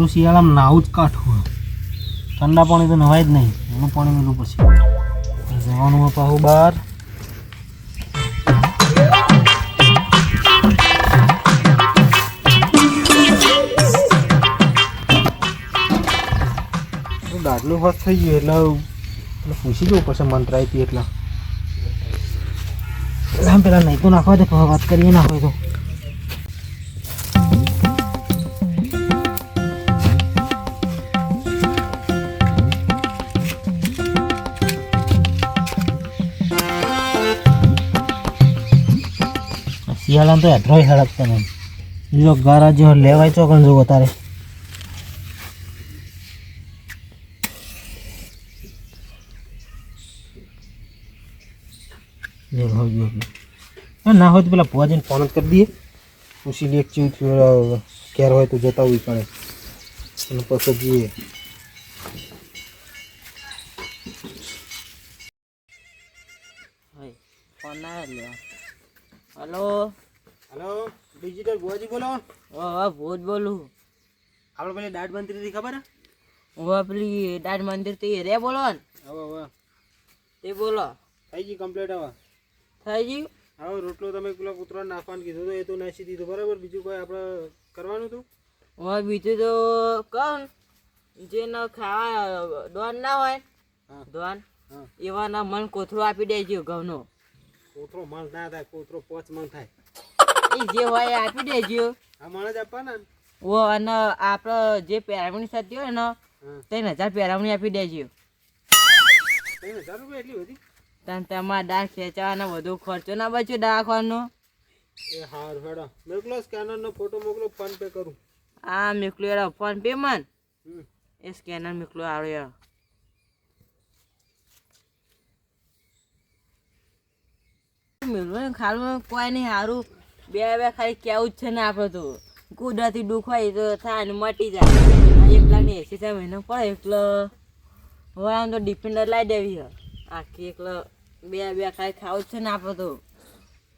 હારું શિયાળામાં નાવું જ કાઠું ઠંડા પાણી તો નવાય જ નહીં. એનું પાણી મેલું પછી. જવાનું પાછું બહાર. દાદલું હોત થઈ ગયું એટલે એટલે પૂછી જવું પછી મંત્ર આવી એટલે. આમ પેલા નહીં તો નાખવા દે વાત કરીએ નાખો તો. શિયાળામાં તો હેઠળોય હડકતો નહીં બીજો ગારા જેવો લેવાય ચોકણ જુઓ તારે ના હોય તો પેલા ભુવાજીને ફોન જ કરી દઈએ. પૂછી લેક કે ચેવું થયું ક્યારે હોય તો જતા હોય પડે અને પછી જઈએ ફોન ના લે હલો હલો ડિજિટલ ભુવાજી બોલો ઓ હા ભૂત બોલું આપણે દાઢ મંદિરથી ખબર હવે પેલી દાઢ મંદિરથી રે બોલો ને. હવે હવે તે બોલો. થઈ ગઈ કમ્પ્લીટ હવે. થઈ ગયું? હવે રોટલો તમે પેલા કૂતરા નાખવાનું કીધું તો એ તો નાસી દીધું. બરાબર? બીજું કોઈ આપણે કરવાનું હતું? હવે બીજું તો કહું જે ન ખાવા દોન ના હોય હા. દોન હા. એવાના મન કોથળો આપી દેજો ઘઉંનો. કોથળો મન ના થાય કોથળો પોચ મન થાય. એ જે હોય એ આપી દેજો. આ મણ જ આપવાના ને? ઓ અને આપણે જે પેરામણી સાથે હોય ને ત્રણ હજાર પેરામણી આપી દેજો. ત્રણ હજાર રૂપિયા એટલી બધી? તને તમારા દાળ ખેંચવાનો બધો ખર્ચો ના બચ્યો દવાખાનો એ હાર હેડો. મોકલો સ્કેનરનો ફોટો મોકલો ફોન પે કરું. આ મોકલ્યો યાર ફોન પે માં એ સ્કેનર મોકલો આવ્યો યાર મેળવું ખાલું કોઈ નહીં સારું બે બે ખાલી કેવું જ છે ને આપણે તો. કુદરતી દુઃખ હોય તો થાય ને મટી જાય. એકલા એકલાની એસી થાય મહિનો પડે એકલો હવે આમ તો ડિફેન્ડર લાવી દેવી છે. આખી એકલો બે બે ખાઈ ખાવું છે ને આપણે તો.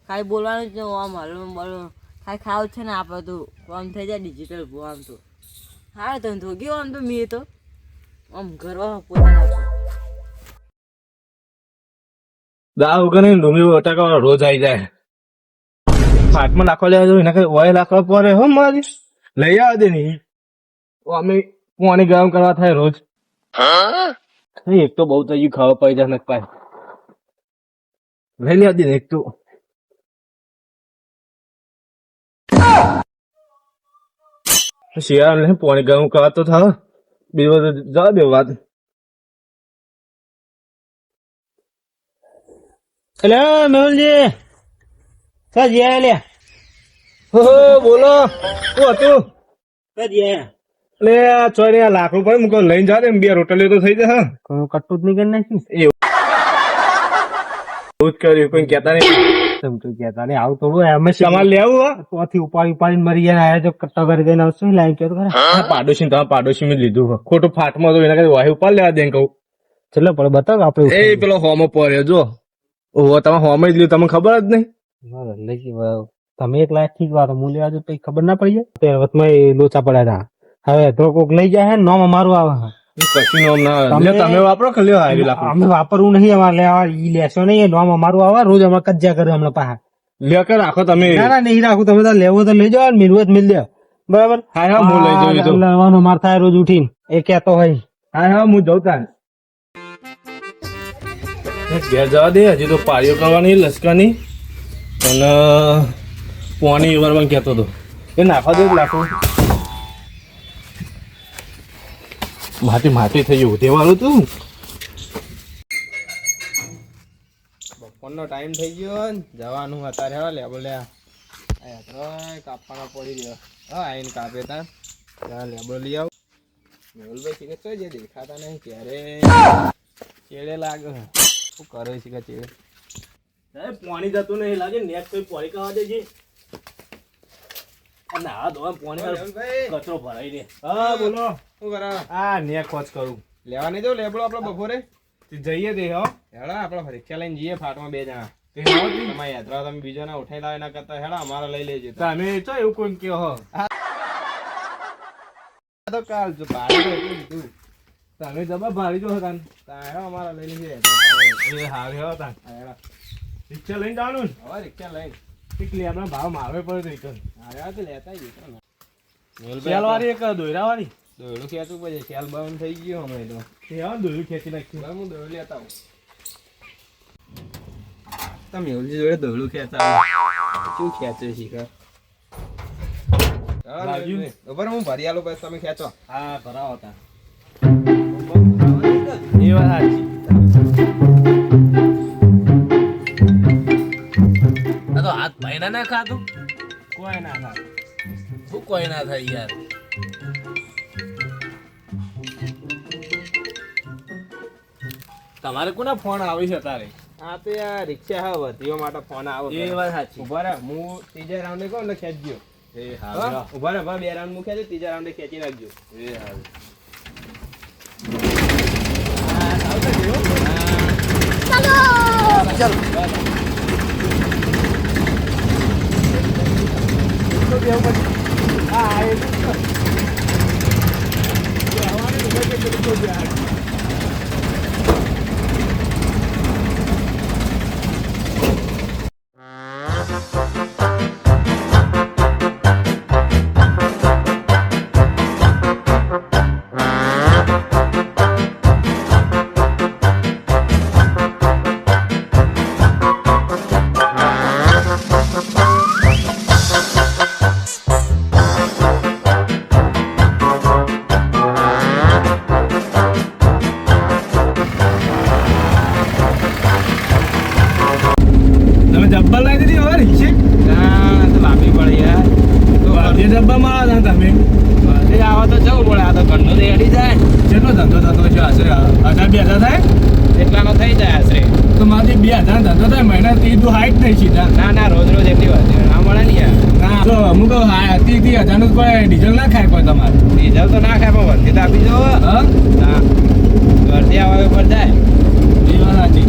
ખાલી બોલવાનું જ નહીં આમ હલવું બોલવું. ખાલી ખાવું છે ને આપણે તો. આમ થઈ જાય ડિજિટલ ભૂ, આમ તો. હા ધંધો ગયો આમ તો, મેં તો. આમ ગરવા પોતાના દાવ વગર ડુંગળી બટાકા રોજ આવી જાય. ફાટમાં નાખવા લેવા જો એના કઈ ઓઇલ નાખવા પડે હો મારી? લઈ આવે દે નહીં. અમે પાણી ગરમ કરવા થાય રોજ. એક તો બહુ થઈ ગયું ખાવા પડી જાય નક લઈ લે દે એક તો. શિયાળ ને પાણી ગરમ કરવા તો થાય બીજું બધું જવા દે વાત એટલે મેહુલજી. સર લે. હો બોલો. શું હતું? સર લે ચોરી આ લાખ રૂપિયા મૂકો લઈને જા દે બે રોટલીઓ તો થઈ જશે. કટું જ નહીં કરી નાખી એવું. જ કર્યું કોઈ કેતા નહીં. તમ તો કેતા નહીં આવું થોડું એમ જ તમારે લેવું તોથી ઉપાડી ઉપાડીને મરી ગયા આયા જો કટ્ટો કરી દઈને આવશું લાઈન કેતો ખરા? પાડોશી તમારા પાડોશી મેં લીધું ખોટું ફાટમાં તો એના કઈ વાહી ઉપર લેવા દે કહું. ચલો પણ બતાવ આપણે એ પેલો હોમો પડ્યો જો. ઓ તમે હોમ જ લીધું તમને ખબર જ નહીં. બરાબર, લઈ ગઈ બરાબર. તમે એક લાખ ઠીક વાત હું લેવા જો પછી ખબર ના પડી જાય? તે વતમાં એ લોચા પડ્યા હતા હવે તો કોક લઈ જાય નોમ અમારું આવે. કશું નોમ ના. તમે- વાપરો કે લ્યો હારી લાખ અમે વાપરવું નહીં અમારે. લેવા ઈ લેશો નહીં. નોમ અમારું આવે. રોજ અમારે કજ્જા કરે હમણાં પાહા. લ્યો કે રાખો તમે. ના ના નહીં રાખું. તમે તો લેવો તો લઈ જાઓ મિલવત મિલ દે બરાબર? હા હા હું લઈ જઉં એ તો. લેવાનો માર થાય રોજ ઉઠીને. એ કહેતો હોય. હા હા હું જઉં તાન ઘેર જવા દે. હજી તો પાળીઓ કરવાની લસકાની. અને પોણી પણ કહેતો હતો. એ નાખવા દે જ લાખો માટી માટી થઈ ગયું દેવાનું તું. બપોરનો ટાઈમ થઈ ગયો જવાનું અત્યારે હવે લે કાપવાનો પડી ગયો હા, આઈને કાપે તા. ત્યાં લેબો લઈ આવ મેહુલભાઈ શીખે તો જે દેખાતા નહીં, ક્યારે ચેડે લાગે. શું કરે છે કે ચેડે પાણી જતું નહીં લાગે નેટ કોઈ પાણી કાવા દેજે ના ધોવા પાણી કચરો ભરાઈ દે હા બોલો. શું કરે? આ નેક વોચ કરું. લેવા નહીં જાવ લેબડો આપણે બપોરે. જઈએ તે હો. હેડા આપણે રિક્ષા લઈને જઈએ ફાટમાં બે જણા. તે હો તી. યાત્રા તમે બીજો ના ઉઠાઈ લાવે ના કરતા હેડા અમારા લઈ લેજો તમે ચો એવું કોઈ કયો હો. તો કાલ જો ભાડું એટલું તમે જબા ભારી જો હતા તારા અમારા લઈ લેજે. એ હારે હો તા હવે રિક્ષા લઈને જવાનું ને? રિક્ષા લઈને કેટલી આપણે ભાવ મારવે પડે રિક્ષા આવ્યા તો લેતા આવીએ ચાલો. એક દોયરા દોયડું ખેંચવું પડે સેલ બંધ થઈ ગયો હમણાં તો. એ હા ખેંચી નાખ્યું હું દોયડું લેતા આવું. તમે મેહુલજી જોડે દોયડું શું ખેંચે શીખર? લાગ્યું? હું ભરી આલું પછી તમે ખેંચો. હા ભરાવો તા. એ વાત સાચી. આ તો ના ખાધું? કોઈ ના થાય શું કોઈ ના થાય યાર? તમારે કોના ફોન આવી છે તારે? આ તો આ રિક્ષા હા વધીઓ માટે ફોન આવો એ વાત સાચી. ઊભા રહે હું ત્રીજા રાઉન્ડે કહું ને ખેંચજો. એ હા? ઊભા રહે બે રાઉન્ડ હું છે ત્રીજા રાઉન્ડે ખેંચી નાખજો. એ હાલ હા, આવશે જેવું? તમે હજાર થાય? એટલાનો થઈ જાય આશરે. તો મારાથી બે હજાર ધંધો થાય મહિના ત્રીસ તું હાઈટ નહીં સીધા. ના ના રોજ રોજ એટલી વાત ના મળે ને યાર. ના તો અમુક ત્રીસ ત્રીસ હજારનું પણ ડીઝલ ના ખાય પણ તમારે. ડીઝલ તો ના ખાય પણ વર્ધી તો આપી દો હા. ઘરથી આવા ઉપર જાય એ વાત સાચી.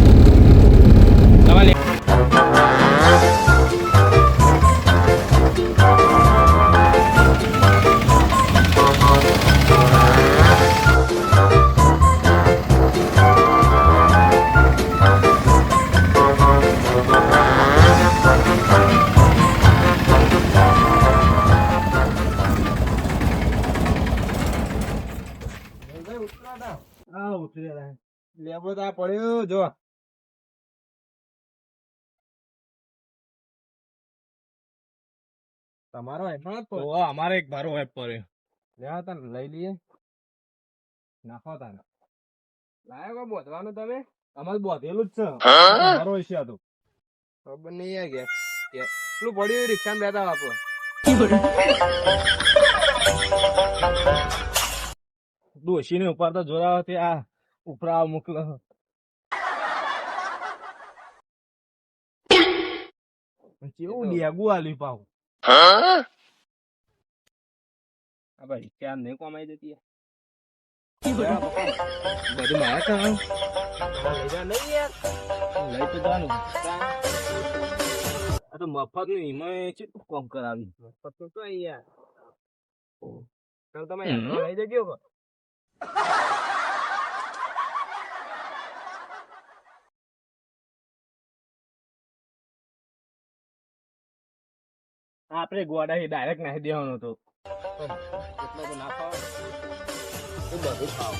તમારે તમારો જ તો અમારે એક ભારો એપ પડ્યો. લેવા તા લઈ લઈએ. નાખો તાને. લાયો કો બોધવાનું તમે? અમારે બોધેલું જ છે. મારો છે આ તો. ખબર નહીં આ ગયા કે પડ્યું રિક્ષા બેઠા આપો દોશી ને ઉપર તો જોરાવો તે આ ઉપરા મોકલો. કેવું ડેગું આલ્યું પાવ આ ભાઈ રિક્ષા નહીં કમાઈ જતી યાર. બધું મારે કામ લઈ જા નહીં યાર લઈ તો જાનું આ તો મફતનું એમાં કેટલું કોમ કરાવી પત્તું તો અહીં યાર ચાલ તમે હેઠો લઈ જજો કો. આપણે ગોડા ડાયરેક્ટ નાખી દેવાનો હતો એટલો તો ના ખાવ એ બધું ખાવ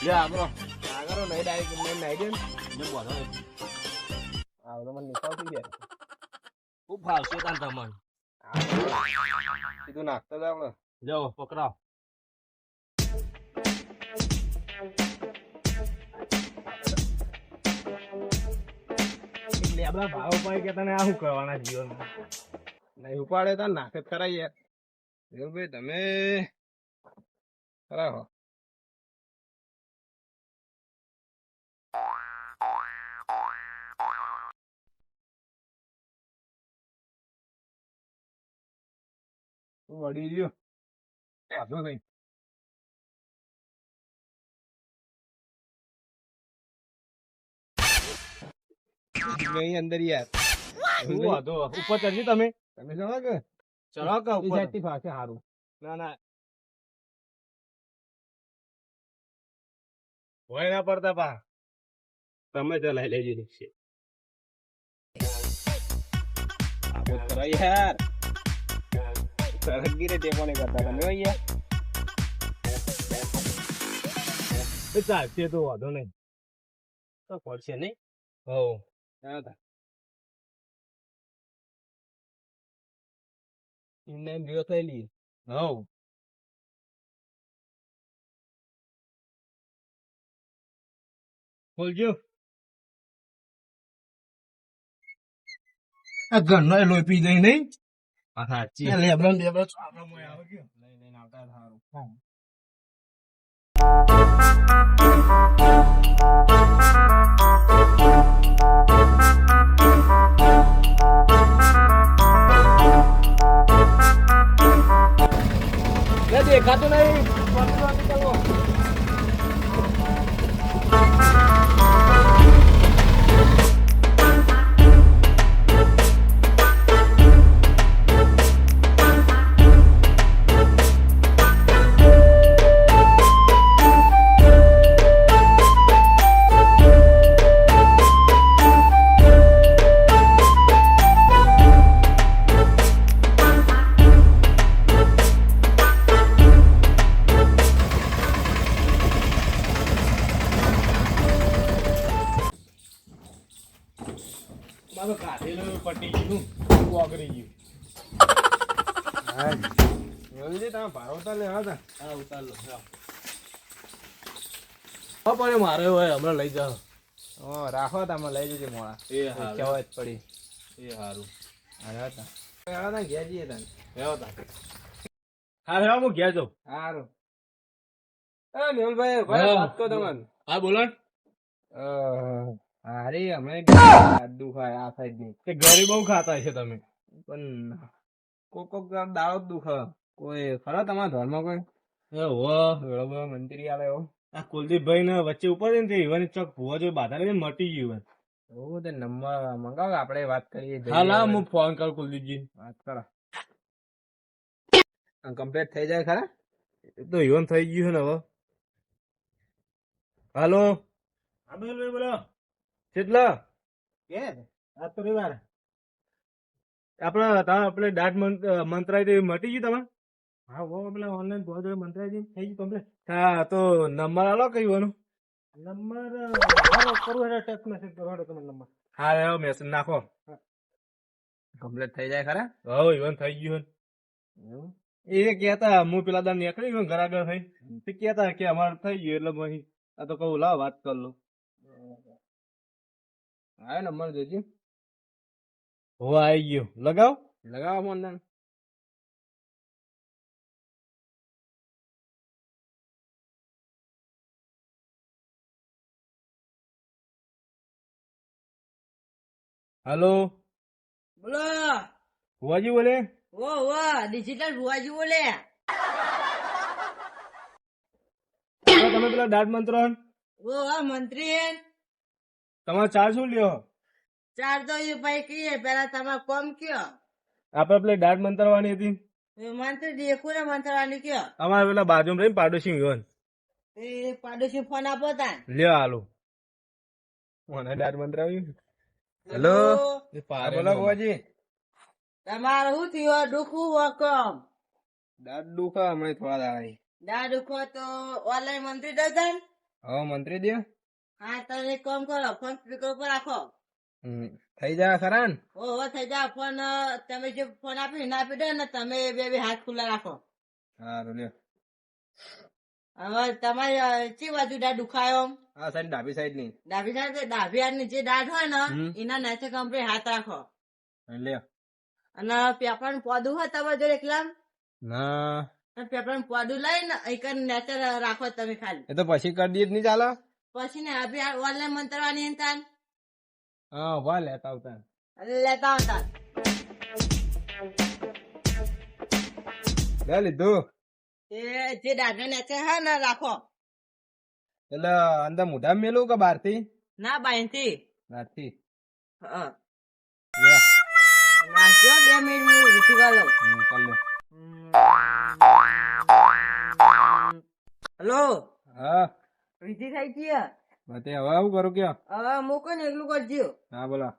લે આપણો આગળ નહીં ડાયરેક્ટ મેં નાઈ દે ને ને બોલો આ તો મને નિશાળ થઈ ગયા ખૂબ ફાવશે તાન તમને સીધું નાખતા જ આપણે જાઓ પકડાવ આપણા ભાવ પાય કે તને આ શું કરવાના જીવનમાં. નહીં ઉપાડે તો નાખે ખરા યાર. ભાઈ તમે ખરા હો. વળી ગયો વાંધો નહીં નહીં અંદર યાર. શું વાંધો? ઉપર ચડજો તમે? તમે ચડો કે? ચડો કે ઉપર? સાઈડથી ફાસે સારું ના ના. ભય ના પડતા પા. તમે ચલાઈ લેજો રિક્ષે ઉતરો યાર. સરગી રે ટેકો નહીં કરતા તમે યાર. ચાલશે તો વાંધો નહીં. તો પડશે નહીં. હો તા એમને એમ ભેગો થઈ લઈએ હો બોલજો આ ઘરનો એ લોહી પી જાય નહીં સાચી લેબડો બેબડો ચાવડા મોય આવે ગયો લઈ લઈને આવતા સારું લે દેખાતું નહીં મારું કાઢેલું પટી ગયું ઓગળી ગયું. જલ્દી તમે ભારો ઉતાર લે હા તા. હા ઉતાર લો હા. પણ મારે હોય હમણાં લઈ જાઓ. ઓ રાખો તમે લઈ જજો મોડા. એ હારું. કહેવાય જ પડી. એ હારું. અરે હતા અરે તા ઘેર જઈએ તને. તા હા. હા હું ઘેર જાઉં. સારું એ મેહુલભાઈ ભાઈ વાત કહો તમને હા બોલો ને. અરે હમણાં દુખાય આ સાઈડની. કે ગરીબ બહુ ખાતા છે તમે. પણ કોક કોક દાડો જ કોઈ ખરા તમારા ધર્મ કોઈ? એ હો વેળો બેળો મંત્રી આવે એવો. આ કુલદીપભાઈ ને વચ્ચે ઉપર છે ને તે ઈવાની ચોક ભૂવા જો બાધા લઈને મટી ગયું ઓ તે નંબર મંગાવ આપણે વાત કરીએ. હા લા હું ફોન કર કુલદીપજી. વાત કરો. કમ્પ્લીટ થઈ જાય ખરા? તો ઈવન થઈ ગયું છે ને હવે. હાલો. હા બોલો બોલો. કેટલા કે? આ તો રવિવાર. આપણા તા આપણે દાંત મંત્રાય તે મટી ગયું તમે હા વો આપણે ઓનલાઈન બહુ મંત્રાઈ મંત્રાજી થઈ ગયું કમ્પ્લીટ હા તો નંબર આલો કઈ વાનો? નંબર મારો કરવો એટલે ટેક્સ્ટ મેસેજ કરો તમે તમારો નંબર. હા એવો મેસેજ નાખો. કમ્પ્લીટ થઈ જાય ખરા? હો ઈવન થઈ ગયું એ કેતા હું પેલા દાન નીકળી ગયો ઘર આગળ થઈ. તે કેતા કે અમારે થઈ ગયું એટલે આ તો કહું લાવ વાત કર લો. આવ્યો નંબર જોજી હો આવી ગયો લગાવ લગાવો ફોન તને હાલો બોલો ભુવાજી બોલે ઓ ઓ ડિજિટલ ભુવાજી બોલે તમે પેલા દાંત મંત્ર ઓ આ મંત્રી તમારે ચાર્જ શું લ્યો? ચાર તો એ ભાઈ કહીએ પેલા તમારે કોમ કયો. આપડે પેલી દાંત મંત્રવાની હતી. એ મંત્ર દેખું ને મંત્રવાની કયો? અમારે પેલા બાજુમાં રહીને પાડોશી ઈવન એ પાડોશી ફોન આપો તા લ્યો હાલો. મને દાંત મંત્ર આવ્યું હેલો? એ બોલો બુવાજી તમારે શું થયું? દુખવું વકમ દાંત દુખા હમણાં થોડા દાડા દાઢ દુખો તો ઓનલાઈન મંત્રી દો હા મંત્રી દે હા તમે એક કામ કરો ફોન સ્પીકર ઉપર રાખો. થઈ જાય ખરા ને? ઓહો થઈ જાય ફોન તમે જે ફોન આપી ના આપી દો ને તમે બે બે હાથ ખુલ્લા રાખો. સારું લ્યો. હવે તમારી ચી બાજુ દાઢ દુખાયો? હા સાઈડ ડાબી સાઈડની ડાબી સાઈડ ડાબી હાથની જે દાઢ હોય ને એના નીચે કંપની હાથ રાખો. લ્યો. અને પેપરનું પોદું હોય તમારે જોડે એકલા ના. પેપરનું પોદું લઈને એક નેચર રાખો તમે ખાલી. એ તો પછી કરી દઈએ નહીં ચાલો? પછી ને અભી ઓનલાઈન મંતરવાની તાન? હા વા લેતા આવતા લેતા આવતા. લે લીધું. એ જે દાદા ને છે હા ને રાખો. એટલે અંદર મોઢા મેલું કે બહારથી ના બાઈનથી બહારથી હા રાખજો બે મિનિટ હું હેલો? હા. વિધિ થઈ ગઈ માટે હવે આવું કરું કે? હવે મૂકો ને એકલું કરજો. હા બોલા.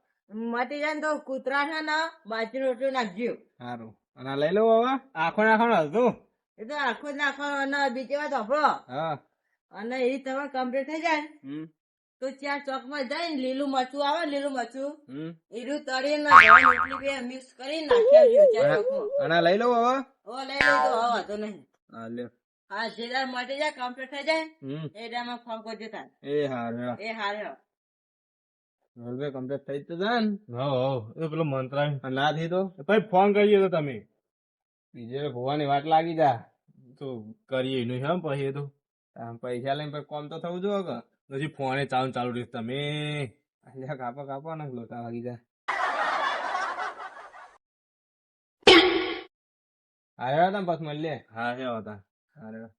માટે જાય તો કૂતરા છે ને બાજરી રોટલી નાખજો. સારું. અને લઈ લઉં હવે? આખો નાખવાનું હતું એ તો આખો જ નાખવાનો અને બીજી વાત હા. અને એ તમારે કમ્પ્લીટ થઈ જાય તો ત્યાં તો માં ચોકમાં જાય ને લીલું મરચું આવે લીલું મરચું. એનું તળી રોટલી બે મિક્સ કરી નાખી આવજો ચાર ચોકમાં. અને લઈ લઉં હવે? ઓ લઈ લઈ તો હવે વાંધો નહીં. હા લ્યો. હા જે દાર મટી જાય કમ્પ્લીટ થઈ જાય એ દારમાં ફોન કરજો તાર. એ હારું એ હારે રોલવે કમ્પ્લીટ થઈ જ તો જાય ને. હા હા એ પેલો મંત્રાય આવ્યો. ના થઈ તો પછી ફોન કરીએ તો તમે. બીજે ભોવાની વાત લાગી જા. તો કરીએ નહીં હા પછી એ તો. આમ પૈસા લઈને પછી કોમ તો થવું જોઈએ કે? પછી ફોને ચાલુ ચાલુ રહીશ તમે. અલ્યા કાપો કાપો ને લોટા વાગી જાય. આવ્યા હતા બસ મળીએ? હા હે હતા. હારે હા